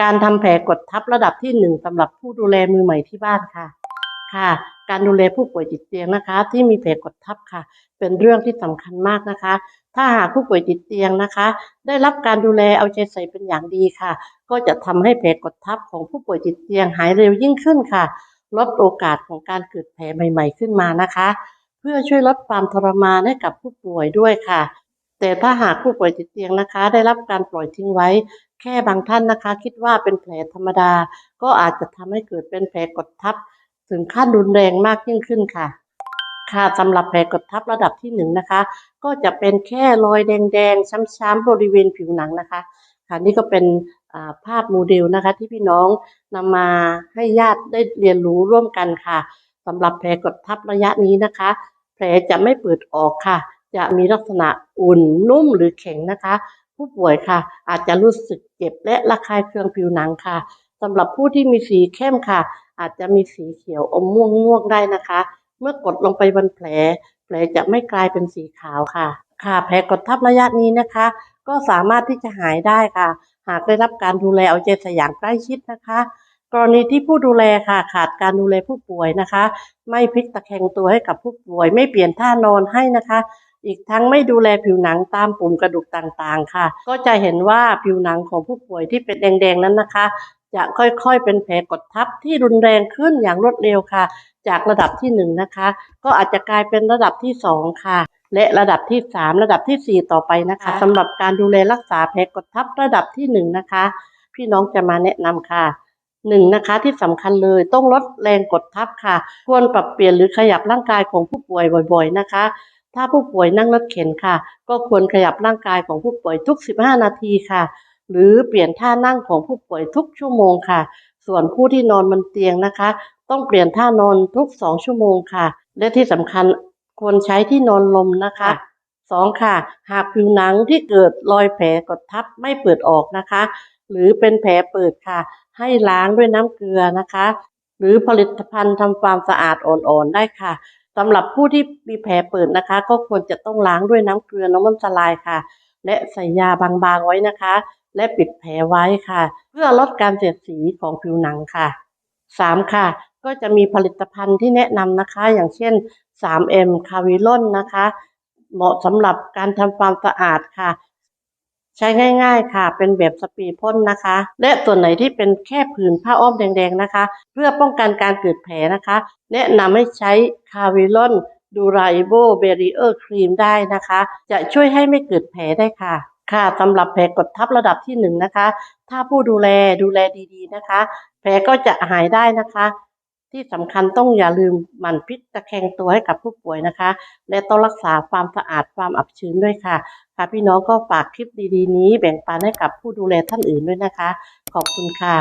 การทำแผลกดทับระดับที่หนึ่งสำหรับผู้ดูแลมือใหม่ที่บ้านค่ะ ค่ะ การดูแลผู้ป่วยติดเตียงนะคะ ที่มีแผลกดทับค่ะ เป็นเรื่องที่สำคัญมากนะคะ ถ้าหากผู้ป่วยติดเตียงนะคะ ได้รับการดูแลเอาใจใส่เป็นอย่างดีค่ะ ก็จะทำให้แผลกดทับของผู้ป่วยติดเตียงหายเร็วยิ่งขึ้นค่ะ ลดโอกาสของการเกิดแผลใหม่ ๆขึ้นมานะคะ เพื่อช่วยลดความทรมานให้กับผู้ป่วยด้วยค่ะแต่ถ้าหากผู้ป่วยติดเตียงนะคะ ได้รับการปล่อยทิ้งไว้ แค่บางท่านนะคะ คิดว่าเป็นแผลธรรมดา ก็อาจจะทำให้เกิดเป็นแผลกดทับ ถึงขั้นรุนแรงมากยิ่งขึ้นค่ะ ค่ะสำหรับแผลกดทับระดับที่หนึ่งนะคะ ก็จะเป็นแค่รอยแดงๆ ช้ำๆบริเวณผิวหนังนะคะค่ะนี่ก็เป็นภาพโมเดลนะคะ ที่พี่น้องนำมาให้ญาติได้เรียนรู้ร่วมกันค่ะสำหรับแผลกดทับระยะนี้นะคะ แผลจะไม่เปิดออกค่ะ จะมีลักษณะอุ่นนุ่มหรือแข็งนะคะ ผู้ป่วยค่ะ อาจจะรู้สึกเจ็บและระคายเคืองผิวหนังค่ะสำหรับผู้ที่มีสีเข้มค่ะ อาจจะมีสีเขียวอมม่วงม่วงได้นะคะ เมื่อกดลงไปบนแผล แผลจะไม่กลายเป็นสีขาวค่ะ ค่ะ แผลกดทับระยะนี้นะคะ ก็สามารถที่จะหายได้ค่ะ หากได้รับการดูแลเอาใจใส่อย่างใกล้ชิดนะคะ กรณีที่ผู้ดูแลค่ะ ขาดการดูแลผู้ป่วยนะคะ ไม่พลิกตะแคงตัวให้กับผู้ป่วย ไม่เปลี่ยนท่านอนให้นะคะ อีกทั้งไม่ดูแลผิวหนังตามปุ่มกระดูกต่างๆ ค่ะ ก็จะเห็นว่าผิวหนังของผู้ป่วยที่เป็นแดงๆนั้นนะคะ จะค่อยๆเป็นแผลกดทับที่รุนแรงขึ้นอย่างรวดเร็วค่ะ จากระดับที่หนึ่งนะคะ ก็อาจจะกลายเป็นระดับที่สองค่ะ และระดับที่สามระดับที่สี่ต่อไปนะคะสำหรับการดูแลรักษาแผลกดทับระดับที่หนึ่งนะคะ พี่น้องจะมาแนะนำค่ะหนึ่งนะคะที่สำคัญเลยต้องลดแรงกดทับค่ะ ควรปรับเปลี่ยนหรือขยับร่างกายของผู้ป่วยบ่อย ๆนะคะ ถ้าผู้ป่วยนั่งรถเข็นค่ะ ก็ควรขยับร่างกายของผู้ป่วยทุก 15 นาทีค่ะ หรือเปลี่ยนท่านั่งของผู้ป่วยทุกชั่วโมงค่ะ ส่วนผู้ที่นอนบนเตียงนะคะ ต้องเปลี่ยนท่านอนทุก 2 ชั่วโมงค่ะ และที่สำคัญควรใช้ที่นอนลมนะคะสองค่ะ หากผิวหนังที่เกิดรอยแผลกดทับไม่เปิดออกนะคะ หรือเป็นแผลเปิดค่ะ ให้ล้างด้วยน้ำเกลือนะคะ หรือผลิตภัณฑ์ทำความสะอาดอ่อนๆได้ค่ะ สำหรับผู้ที่มีแผลเปิดนะคะ ก็ควรจะต้องล้างด้วยน้ำเกลือน้ำมันสลายค่ะ และใส่ยาบางๆไว้นะคะ และปิดแผลไว้ค่ะ เพื่อลดการเสียดสีของผิวหนังค่ะสามค่ะ ก็จะมีผลิตภัณฑ์ที่แนะนำนะคะ อย่างเช่น 3M คาวิลอนนะคะ เหมาะสำหรับการทำความสะอาดค่ะ ใช้ง่าย ๆ ค่ะ เป็นแบบสปรีพ่นนะคะ และส่วนไหนที่เป็นแค่ผืนผ้าอ้อมแดงๆนะคะ เพื่อป้องกันการเกิดแผลนะคะ แนะนำให้ใช้คาวิลอนดูราอิโบเบรีเออร์ครีมได้นะคะ จะช่วยให้ไม่เกิดแผลได้ค่ะ ค่ะสำหรับแผลกดทับระดับที่หนึ่งนะคะ ถ้าผู้ดูแลดูแลดีๆนะคะ แผลก็จะหายได้นะคะ ที่สำคัญต้องอย่าลืมหมั่นพลิกตะแคงตัวให้กับผู้ป่วยนะคะ และต้องรักษาความสะอาดความอับชื้นด้วยค่ะ ค่ะพี่น้องก็ฝากคลิปดีๆ นี้แบ่งปันให้กับผู้ดูแลท่านอื่นด้วยนะคะ ขอบคุณค่ะ